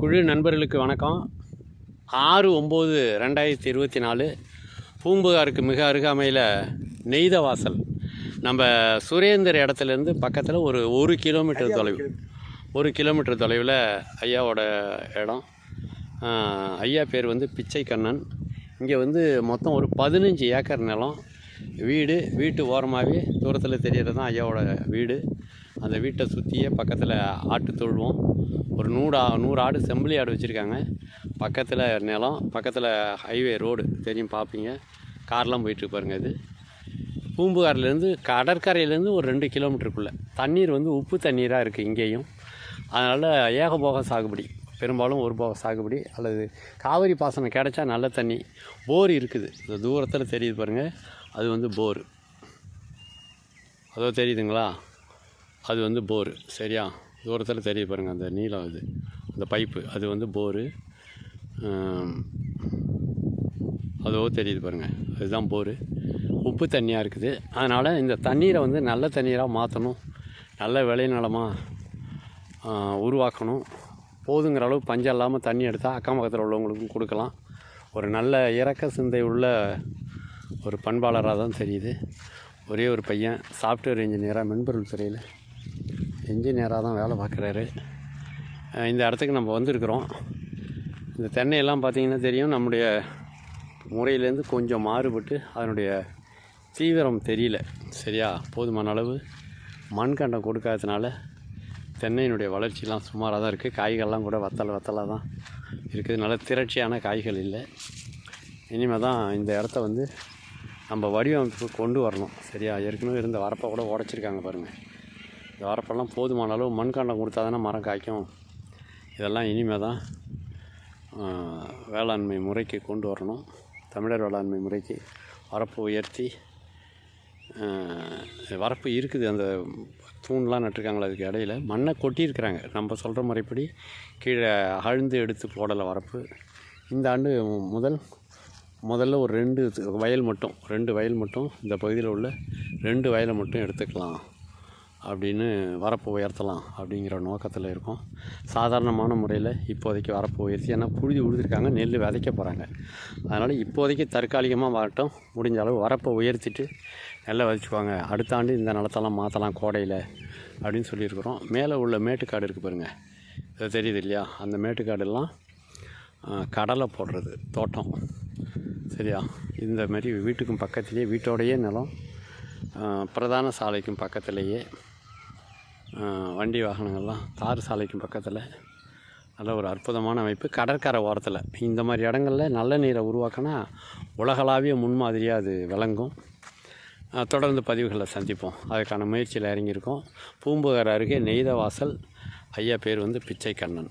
குழு நண்பர்களுக்கு வணக்கம். ஆறு ஒம்பது ரெண்டாயிரத்தி இருபத்தி நாலு பூம்புகாருக்கு மிக அருகாமையில் நெய்தவாசல். நம்ம சுரேந்தர் இடத்துலேருந்து பக்கத்தில் ஒரு ஒரு கிலோமீட்டர் தொலைவு. ஒரு கிலோமீட்டர் தொலைவில் ஐயாவோட இடம். ஐயா பேர் வந்து பிச்சை கண்ணன் இங்கே வந்து மொத்தம் ஒரு பதினஞ்சு ஏக்கர் நிலம். வீடு வீட்டு ஓரமாகவே தூரத்தில் தெரியறது தான் ஐயாவோட வீடு. அந்த வீட்டை சுற்றியே பக்கத்தில் ஆட்டு தொழுவோம் ஒரு நூறு ஆ- நூறு ஆடு செம்பிளி ஆடு வச்சுருக்காங்க. பக்கத்தில் நிலம் பக்கத்தில் ஹைவே ரோடு தெரியும் பார்ப்பீங்க கார்லாம் போயிட்டு பாருங்க இது. பூம்புகார்லேருந்து கடற்கரையிலேருந்து ஒரு ரெண்டு கிலோமீட்டருக்குள்ளே. தண்ணீர் வந்து உப்பு தண்ணீராக இருக்குது இங்கேயும். அதனால் ஏகபோக சாகுபடி. பெரும்பாலும் ஒரு போக சாகுபடி. அல்லது காவிரி பாசனம் கிடைச்சா நல்ல தண்ணி. போர் இருக்குது. இந்த தூரத்தில் தெரியுது பாருங்கள் அது வந்து போர். அதோ தெரியுதுங்களா? அது வந்து போரு. சரியா? தூரத்தில் தெரியுது பாருங்கள் அந்த நீளம் இது அந்த பைப்பு. அது வந்து போரு. அதுவோ அதோ தெரியுது பாருங்கள் அதுதான் போரு. உப்பு தண்ணியாக இருக்குது. அதனால் இந்த தண்ணீரை வந்து நல்ல தண்ணீராக மாற்றணும் நல்ல விளைநிலமாக உருவாக்கணும். போதுங்கிற அளவு பஞ்சம் இல்லாமல் தண்ணி எடுத்தால் அக்கம் பக்கத்தில் உள்ளவங்களுக்கும் கொடுக்கலாம். ஒரு நல்ல இறக்க சிந்தை உள்ள ஒரு பண்பாளராக தான் தெரியுது. ஒரே ஒரு பையன் சாஃப்ட்வேர் இன்ஜினியராக மென்பொருள் துறையில் இன்ஜினியராக தான் வேலை பார்க்குறாரு. இந்த இடத்துக்கு நம்ம வந்திருக்கிறோம். இந்த தென்னையெல்லாம் பார்த்திங்கன்னா தெரியும். நம்முடைய முறையிலேருந்து கொஞ்சம் மாறுபட்டு அதனுடைய தீவிரம் தெரியல. சரியா? போதுமான அளவு மண்கண்டம் கொடுக்காததுனால தென்னையினுடைய வளர்ச்சிலாம் சுமாராக தான் இருக்குது காய்கள்லாம் கூட வத்தல் வத்தலாக தான் இருக்குது நல்ல திரட்சியான காய்கள் இல்லை. இனிமேல் தான் இந்த இடத்த வந்து நம்ம வடிவமைப்பு கொண்டு வரணும். சரியா? ஏற்கனவே இருந்த வரப்பை கூட உடச்சிருக்காங்க பாருங்கள் வரப்பெல்லாம் போதுமான அளவு மண்காண்டம் கொடுத்தா தானே மரம் காய்க்கும். இதெல்லாம் இனிமேல் தான் வேளாண்மை முறைக்கு கொண்டு வரணும். தமிழர் வேளாண்மை முறைக்கு வரப்பு உயர்த்தி வரப்பு இருக்குது. அந்த தூண்லாம் நட்டுருக்காங்களே அதுக்கு இடையில. மண்ணை கொட்டியிருக்கிறாங்க. நம்ம சொல்கிற முறைப்படி கீழே அழுந்து எடுத்து போடலை வரப்பு. இந்த ஆண்டு முதல் முதல்ல ஒரு ரெண்டு வயல் மட்டும் ரெண்டு வயல் மட்டும் இந்த பகுதியில் உள்ள ரெண்டு வயலை மட்டும் எடுத்துக்கலாம். அப்படின்னு வரப்பு உயர்த்தலாம் அப்படிங்கிற நோக்கத்தில் இருக்கும். சாதாரணமான முறையில் இப்போதைக்கு வரப்பு உயர்த்தி ஏன்னா புழுதி உழுதுருக்காங்க நெல் விதைக்க போகிறாங்க அதனால் இப்போதைக்கு தற்காலிகமாக வரட்டும். முடிஞ்ச அளவு வரப்பை உயர்த்திட்டு நெல்லை விதைச்சுக்குவாங்க. அடுத்த ஆண்டு இந்த நிலத்தெல்லாம் மாற்றலாம் கோடையில் அப்படின்னு சொல்லியிருக்கிறோம். மேலே உள்ள மேட்டுக்காடு இருக்குது பாருங்கள் இது தெரியுது இல்லையா? அந்த மேட்டுக்காடெல்லாம் கடலை போடுறது தோட்டம். சரியா? இந்த மாதிரி வீட்டுக்கும் பக்கத்துலேயே வீட்டோடையே நிலம் பிரதான சாலைக்கும் பக்கத்துலேயே வண்டி வாகனங்கள்லாம் தார் சாலைக்கும் பக்கத்தில். நல்ல ஒரு அற்புதமான அமைப்பு. கடற்கரை ஓரத்தில். இந்த மாதிரி இடங்களில் நல்ல நீரை உருவாக்கினா உலகளாவிய முன்மாதிரியாக அது விளங்கும். தொடர்ந்து பதிவுகளை சந்திப்போம். அதுக்கான முயற்சியில் இறங்கியிருக்கோம். பூம்புகார் அருகே நெய்தவாசல். ஐயா பேர் வந்து பிச்சை கண்ணன்